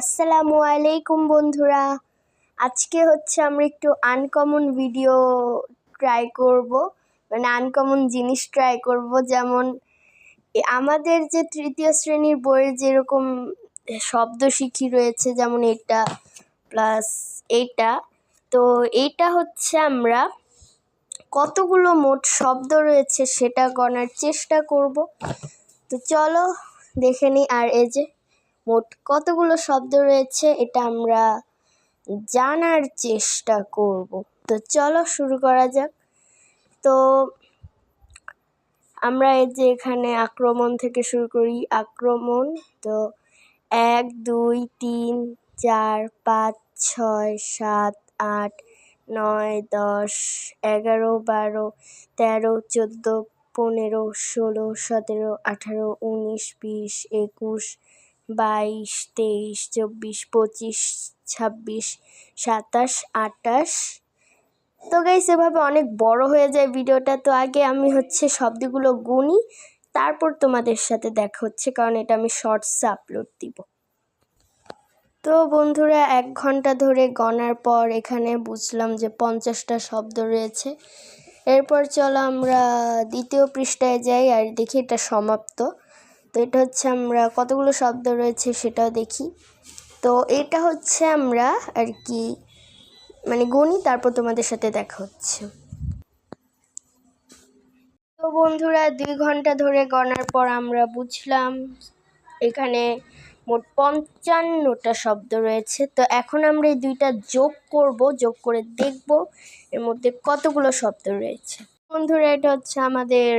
আসসালামু আলাইকুম বন্ধুরা। আজকে হচ্ছে আমরা একটু আনকমন ভিডিও ট্রাই করব। মানে আনকমন জিনিস ট্রাই করব। যেমন আমাদের যে তৃতীয় শ্রেণির বইয়ের যেরকম শব্দ শিখি রয়েছে, যেমন এটা প্লাস এইটা তো এইটা হচ্ছে আমরা কতগুলো মোট শব্দ রয়েছে সেটা গণার চেষ্টা করব। তো চলো দেখে নিই আর এই যে মোট কতগুলো শব্দ রয়েছে এটা আমরা জানার চেষ্টা করব। তো চলো শুরু করা যাক। তো আমরা এই যে এখানে আক্রমণ থেকে শুরু করি, আক্রমণ। তো এক, দুই, তিন, চার, পাঁচ, ছয়, সাত, আট, নয়, দশ, এগারো, বারো, তেরো, চোদ্দ, পনেরো, ষোলো, সতেরো, আঠারো, উনিশ, বিশ, একুশ বাইশ, তেইশ, চব্বিশ, পঁচিশ, ছাব্বিশ, সাতাশ আটাশ তো গাইস এভাবে অনেক বড় হয়ে যায় ভিডিওটা। তো আগে আমি হচ্ছে শব্দগুলো গুনি, তারপর তোমাদের সাথে দেখা হচ্ছে, কারণ এটা আমি শর্টসে আপলোড দিব। তো বন্ধুরা, এক ঘণ্টা ধরে গণার পর এখানে বুঝলাম যে পঞ্চাশটা শব্দ রয়েছে। এরপর চলো আমরা দ্বিতীয় পৃষ্ঠায় যাই, আর দেখি এটা সমাপ্ত। তো এটা হচ্ছে আমরা কতগুলো শব্দ রয়েছে সেটাও দেখি। তো এটা হচ্ছে আমরা আর কি মানে গণি তারপর তোমাদের সাথে দেখা হচ্ছে। তো বন্ধুরা, দুই ঘণ্টা ধরে গণার পর আমরা বুঝলাম এখানে মোট পঞ্চান্নটা শব্দ রয়েছে। তো এখন আমরা এই দুইটা যোগ করব, যোগ করে দেখব এর মধ্যে কতগুলো শব্দ রয়েছে। বন্ধুরা, এটা হচ্ছে আমাদের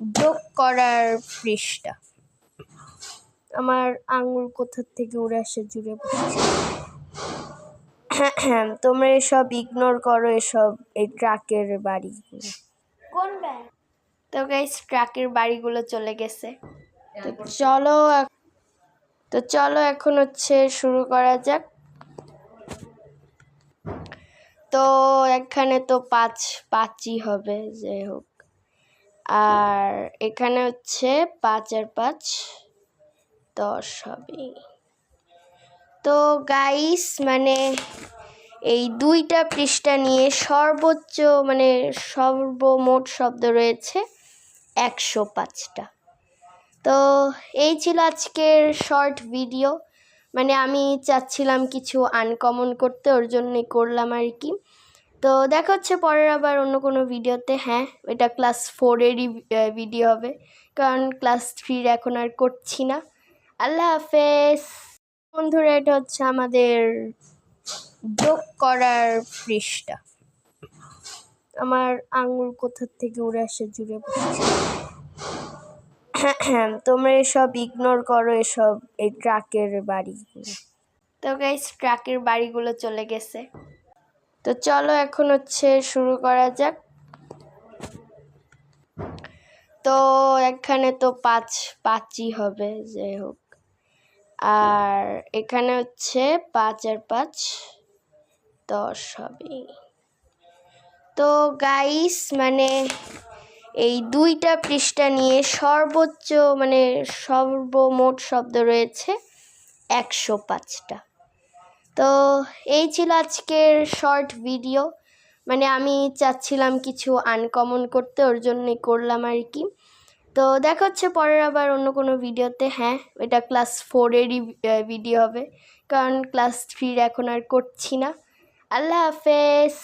যোগ করার পৃষ্ঠা। আমার আঙুল কোথা থেকে উড়ে আসে জুড়ে তোমরা এসব ইগনোর করো এসব এই ট্রাকের বাড়িগুলো। কোন ব্যাগ তো গাইস ট্রাকের বাড়িগুলো চলে গেছে। তো চলো তো চলো এখন হচ্ছে শুরু করা যাক। তো এখানে তো পাঁচ পাঁচই হবে যাই হোক। আর এখানে হচ্ছে পাঁচ আর পাঁচ, দশ হবে। তো গাইস মানে এই দুইটা পৃষ্ঠা নিয়ে সর্বোচ্চ মানে সর্বমোট শব্দ রয়েছে একশো পাঁচটা। তো এই ছিল আজকের শর্ট ভিডিও মানে আমি চাচ্ছিলাম কিছু আনকমন করতে, ওর জন্যে করলাম আর কি। তো দেখা হচ্ছে পরের আবার অন্য কোনো ভিডিওতে। হ্যাঁ এটা ক্লাস ফোরেরই ভিডিও হবে। কারণ ক্লাস থ্রির এখন আর করছি না। আল্লাহ হাফেজ। বন্ধুরা, এটা হচ্ছে আমাদের যোগ করার পৃষ্ঠা। আমার আঙুল কোথার থেকে উড়ে আসে জুড়ে বসেছে। তোমরা এসব ইগনোর করো, এসব এই ট্রাকের বাড়িগুলো। তো গাইস ট্রাকের বাড়িগুলো চলে গেছে। তো চলো এখন হচ্ছে শুরু করা যাক। তো এখানে তো পাঁচ, পাঁচই হবে, যাই হোক। আর এখানে হচ্ছে পাঁচ আর পাঁচ, দশ হবে। তো গাইস মানে এই দুইটা পৃষ্ঠা নিয়ে সর্বোচ্চ মানে সর্বমোট শব্দ রয়েছে একশো পাঁচটা। তো এই ছিল আজকের শর্ট ভিডিও মানে আমি চাচ্ছিলাম কিছু আনকমন করতে, ওর জন্যে করলাম আর কি। তো দেখা হচ্ছে পরের আবার অন্য কোনো ভিডিওতে হ্যাঁ এটা ক্লাস ফোরেরই ভিডিও হবে। কারণ ক্লাস থ্রির এখন আর করছি না। আল্লাহ হাফেজ।